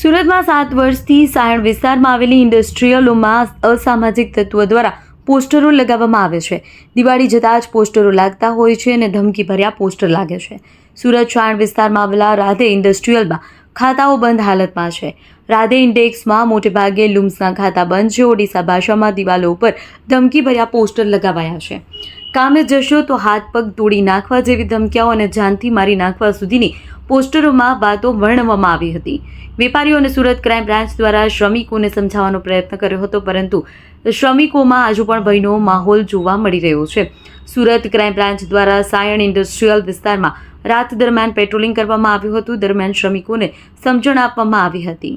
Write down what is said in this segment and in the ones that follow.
સુરતમાં સાત વર્ષથી સાયણ વિસ્તારમાં આવેલી ઇન્ડસ્ટ્રીયલોમાં અસામાજિક તત્વો દ્વારા પોસ્ટરો લગાવવામાં આવે છે. દિવાળી જતાં જ પોસ્ટરો લાગતા હોય છે અને ધમકી ભર્યા પોસ્ટર લાગે છે. સુરત સાયણ વિસ્તારમાં આવેલા રાધે ઇન્ડસ્ટ્રીયલમાં ખાતાઓ બંધ હાલતમાં છે. રાધે ઇન્ડેક્સમાં મોટેભાગે લુમ્સના ખાતા બંધ છે. ઓડિશા ભાષામાં દિવાલો ઉપર ધમકી ભર્યા પોસ્ટર લગાવાયા છે. કામે જશો તો હાથ પગ તોડી નાખવા જેવી ધમકીઓ અને જાનથી મારી નાખવા સુધીની પોસ્ટરોમાં વાતો વર્ણવવામાં આવી હતી. વેપારીઓ અને સુરત ક્રાઇમ બ્રાન્ચ દ્વારા શ્રમિકોને સમજાવવાનો પ્રયત્ન કર્યો હતો, પરંતુ શ્રમિકોમાં હજુ પણ ભયનો માહોલ જોવા મળી રહ્યો છે. સુરત ક્રાઇમ બ્રાન્ચ દ્વારા સાયણ ઇન્ડસ્ટ્રીયલ વિસ્તારમાં રાત દરમિયાન પેટ્રોલિંગ કરવામાં આવ્યું હતું, દરમિયાન શ્રમિકોને સમજણ આપવામાં આવી હતી.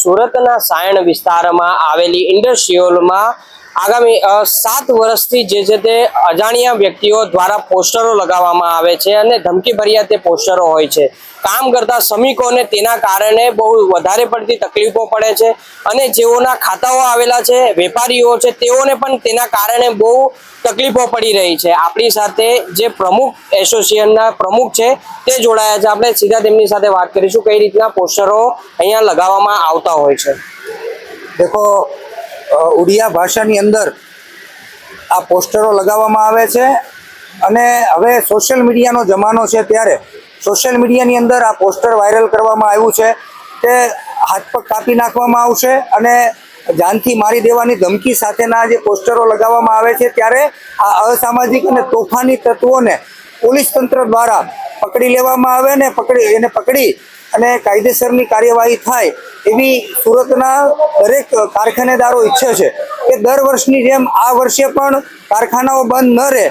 સુરતના સાયણ વિસ્તારમાં આવેલી ઇન્ડસ્ટ્રીઓમાં આગામી સાત વર્ષથી જે છે તે અજાણ્યા વ્યક્તિઓ દ્વારા પોસ્ટરો લગાવવામાં આવે છે અને ધમકીભર્યા તે પોસ્ટરો હોય છે. કામ કરતા શ્રમિકોને તેના કારણે બહુ વધારે પડતી તકલીફો પડે છે અને જેઓના ખાતાઓ આવેલા છે, વેપારીઓ છે, તેઓને પણ તેના કારણે બહુ તકલીફો પડી રહી છે. આપણી સાથે જે પ્રમુખ એસોસિએશનના પ્રમુખ છે તે જોડાયા છે. આપણે સીધા તેમની સાથે વાત કરીશું કઈ રીતના પોસ્ટરો અહીંયા લગાવવામાં આવતા હોય છે. દેખો ઉડિયા ભાષાની અંદર આ પોસ્ટરો લગાવવામાં આવે છે. અને હવે સોશિયલ મીડિયાનો જમાનો છે ત્યારે સોશિયલ મીડિયાની અંદર આ પોસ્ટર વાયરલ કરવામાં આવ્યું છે. તે હાથ પગ કાપી નાખવામાં આવશે અને જાનથી મારી દેવાની ધમકી સાથેના જે પોસ્ટરો લગાવવામાં આવે છે ત્યારે આ અસામાજિક અને તોફાની તત્વોને પોલીસ તંત્ર દ્વારા પકડી લેવામાં આવે ને પકડી એને પકડી અને કાયદેસરની કાર્યવાહી થાય એવી સુરતના દરેક કારખાનેદારો ઈચ્છે છે કે દર વર્ષની જેમ આ વર્ષે પણ કારખાનાઓ બંધ ન રહે.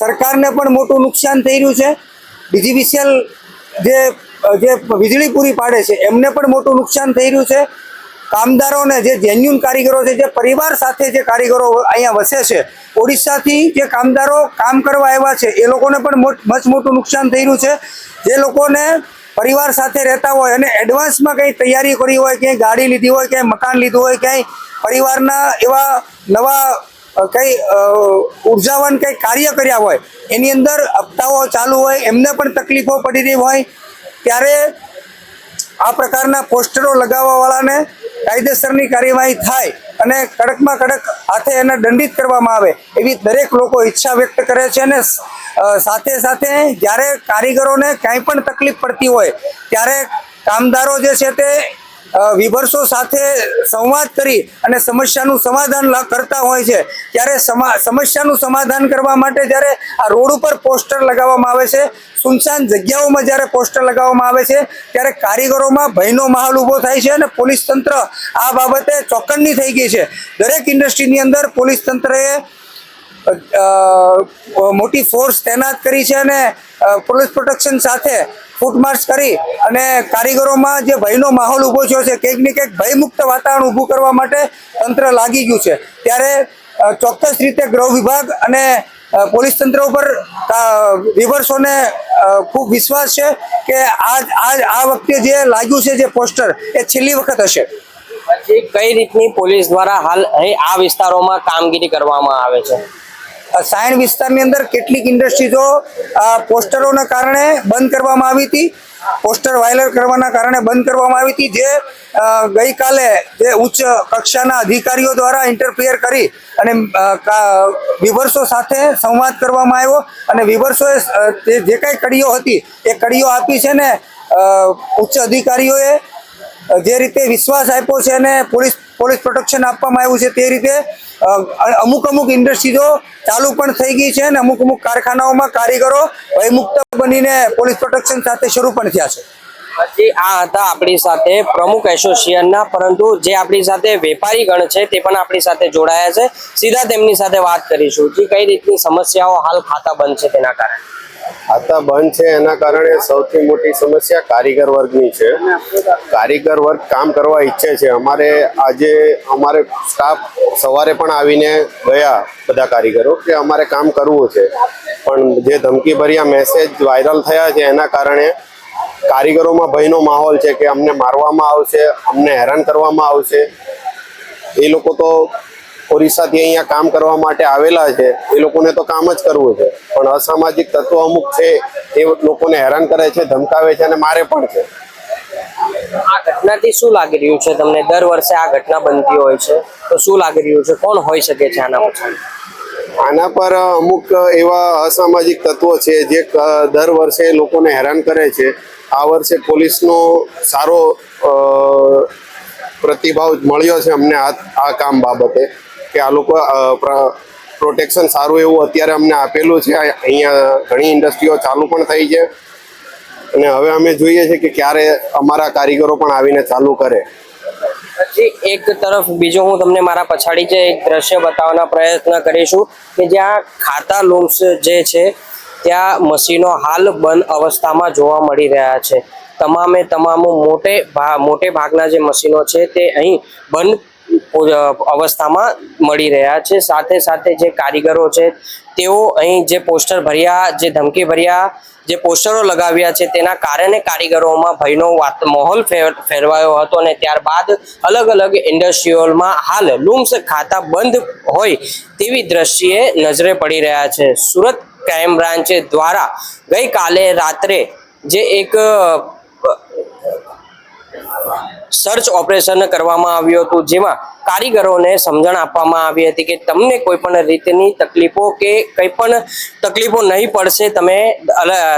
સરકારને પણ મોટું નુકસાન થઈ રહ્યું છે. ડીજીવીસીએલ જે જે વીજળી પૂરી પાડે છે, એમને પણ મોટું નુકસાન થઈ રહ્યું છે. કામદારોને જે જેન્યુન કારીગરો છે, જે પરિવાર સાથે જે કારીગરો અહીંયા વસે છે, ઓડિશાથી જે કામદારો કામ કરવા આવ્યા છે, એ લોકોને પણ મચ મોટું નુકસાન થઈ રહ્યું છે. જે લોકોને પરિવાર સાથે રહેતા હોય અને એડવાન્સમાં કંઈ તૈયારી કરી હોય, ક્યાંય ગાડી લીધી હોય, ક્યાંય મકાન લીધું હોય, ક્યાંય પરિવારના એવા નવા કંઈ ઉર્જાવાન કંઈ કાર્ય કર્યા હોય, એની અંદર હપ્તાઓ ચાલુ હોય, એમને પણ તકલીફો પડી રહી હોય, ત્યારે આ પ્રકારના પોસ્ટરો લગાવવાવાળાને કાયદેસરની કાર્યવાહી થાય અને કડકમાં કડક હાથે એને દંડિત કરવામાં આવે, એવી દરેક લોકો ઈચ્છા વ્યક્ત કરે છે અને સાથે સાથે જ્યારે કારીગરોને કાંઈ પણ તકલીફ પડતી હોય, ત્યારે કામદારો જે છે તે વિભરસો સાથે સંવાદ કરી અને સમસ્યાનું સમાધાન કરતા હોય છે. ત્યારે સમા, સમસ્યાનું સમાધાન કરવા માટે જ્યારે આ રોડ ઉપર પોસ્ટર લગાવવામાં આવે છે, સુનસાન જગ્યાઓમાં જ્યારે પોસ્ટર લગાવવામાં આવે છે, ત્યારે કારીગરોમાં ભયનો માહોલ ઊભો થાય છે અને પોલીસ તંત્ર આ બાબતે ચોક્કનની થઈ ગઈ છે. દરેક ઇન્ડસ્ટ્રીની અંદર પોલીસ તંત્રએ મોટી ફોર્સ તૈનાત કરી છે અને પોલીસ પ્રોટેક્શન સાથે ફૂટમાર્ચ કરી અને કારીગરોમાં જે ભયનો માહોલ ઊભો થયો છે, કંઈક ને કંઈક ભયમુક્ત વાતાવરણ ઊભું કરવા માટે તંત્ર લાગી ગયું છે. ત્યારે ચોક્કસ રીતે ગૃહ વિભાગ અને પોલીસ તંત્ર ઉપર રિવર્સોને ખૂબ વિશ્વાસ છે કે આ આ વખતે જે લાગ્યું છે જે પોસ્ટર એ છેલ્લી વખત હશે. કઈ રીતની પોલીસ દ્વારા હાલ આ વિસ્તારોમાં કામગીરી કરવામાં આવે છે? સાયણ વિસ્તારની અંદર કેટલીક ઇન્ડસ્ટ્રીઝો પોસ્ટરોના કારણે બંધ કરવામાં આવી હતી. પોસ્ટર વાયલર કરવાના કારણે બંધ કરવામાં આવી હતી, જે ગઈકાલે જે ઉચ્ચ કક્ષાના અધિકારીઓ દ્વારા ઇન્ટરફિયર કરી અને વિવર્સો સાથે સંવાદ કરવામાં આવ્યો. અને વિવર્સોએ જે કાંઈ કડીઓ હતી, એ કડીઓ આપી છે ને ઉચ્ચ અધિકારીઓએ જે રીતે વિશ્વાસ આપ્યો છે અને પોલીસ પોલીસ પ્રોટેક્શન આપવામાં આવ્યું છે તે રીતે અમુક અમુક ઇન્ડસ્ટ્રીઝો ચાલુ પણ થઈ ગઈ છે અને અમુક અમુક કારખાનાઓમાં કારીગરો ભયમુક્ત બનીને પોલીસ પ્રોટેક્શન સાથે શરૂ પણ થયા છે. પછી આ હતા આપણી સાથે પ્રમુખ એસોસિએશનના પરંતુ જે આપણી સાથે વેપારી ગણ છે તે પણ આપણી સાથે જોડાયા છે. સીધા તેમની સાથે વાત કરીશું જે કઈ રીતની સમસ્યાઓ હાલ ખાતા બંધ છે તેના કારણે? ખાતા બંધ છે એના કારણે સૌથી મોટી સમસ્યા કારીગર વર્ગની છે. કારીગર વર્ગ કામ કરવા ઈચ્છે છે. અમારે આજે અમારે સ્ટાફ સવારે પણ આવીને ગયા બધા કારીગરો કે અમારે કામ કરવું છે. પણ જે ધમકીભર્યા મેસેજ વાયરલ થયા છે એના કારણે કારીગરોમાં ભયનો માહોલ છે કે અમને મારવામાં આવશે અમને હેરાન કરવામાં આવશે. એ લોકો તો ઓરિસ્સાથી અહીંયા કામ કરવા માટે આવેલા છે. એ લોકોને તો કામ જ કરવું છે. પણ અસામાજિક તત્વો અમુક છે એ લોકોને હેરાન કરે છે ધમકાવે છે અને મારે પણ છે. આ ઘટનાથી શું લાગી રહ્યું છે તમને? દર વર્ષે આ ઘટના બનતી હોય છે. તો શું લાગી રહ્યું છે? કોણ હોઈ શકે છે આના પાછળ આના પર અમુક એવા અસામાજિક તત્વો છે જે દર વર્ષે લોકોને હેરાન કરે છે. આ વર્ષે પોલીસનો સારો પ્રતિભાવ મળ્યો છે અમને આ આ કામ બાબતે કે આ લોકો પ્રોટેક્શન સારું એવું અત્યારે અમને આપેલું છે. અહીંયા ઘણી ઇન્ડસ્ટ્રીઓ ચાલુ પણ થઈ છે. અને હવે અમે જોઈએ છે કે ક્યારે અમારા કારીગરો પણ આવીને ચાલુ કરે. પછી એક તરફ બીજો હું તમને મારા પછાડી જે એક દ્રશ્ય બતાવવાના પ્રયત્ન કરીશું કે જ્યાં ખાતા લૂમ્સ જે છે ત્યાં મશીનો હાલ બંધ અવસ્થામાં જોવા મળી રહ્યા છે. તમામે તમામ મોટે મોટે ભાગના જે મશીનો છે તે અહીં બંધ અવસ્થામાં મળી રહ્યા છે. સાથે સાથે જે કારીગરો છે તેઓ અહીં જે પોસ્ટર ભર્યા, જે ધમકી ભર્યા, જે પોસ્ટરો લગાવ્યા છે તેના કારણે કારીગરોમાં ભયનો માહોલ ફેર- ફેરવાયો હતો અને ત્યારબાદ અલગ અલગ ઇન્ડસ્ટ્રીઓમાં હાલ લૂમ્સ ખાતા બંધ હોય તેવી દ્રષ્ટિએ નજરે પડી રહ્યા છે. સુરત ક્રાઇમ બ્રાન્ચ દ્વારા ગઈકાલે રાત્રે જે એક સર્ચ ઓપરેશન કરવામાં આવ્યું હતું, જેમાં કારીગરોને સમજણ આપવામાં આવી હતી કે તમને કોઈ પણ રીતની તકલીફો કે કંઈ પણ તકલીફો નહીં પડશે, તમે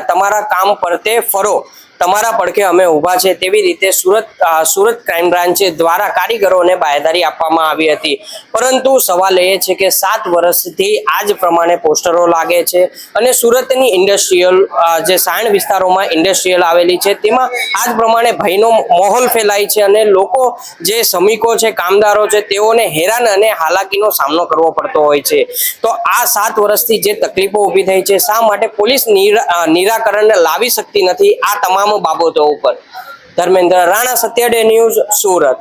તમારા કામ પરતે ફરો. તમારા પડખે અમે ઊભા છે તેવી રીતે સુરત સુરત ક્રાઇમ બ્રાન્ચ દ્વારા કારીગરોને બાહેધરી આપવામાં આવી હતી. પરંતુ સવાલ એ છે કે સાત વર્ષથી આ જ પ્રમાણે પોસ્ટરો લાગે છે અને સુરતની ઇન્ડસ્ટ્રીયલ જે સાયણ વિસ્તારોમાં ઇન્ડસ્ટ્રીયલ આવેલી છે, તેમાં આ જ પ્રમાણે ભયનો માહોલ ફેલાય છે અને લોકો જે શ્રમિકો છે, કામદારો છે, તેઓને હેરાન અને હાલાકીનો સામનો કરવો પડતો હોય છે. તો આ સાત વર્ષથી જે તકલીફો ઊભી થઈ છે, શા માટે પોલીસ નિરાકરણ લાવી શકતી નથી? આ તમામ બાબતો ઉપર. ધર્મેન્દ્ર રાણા સત્યાડે ન્યૂઝ સુરત.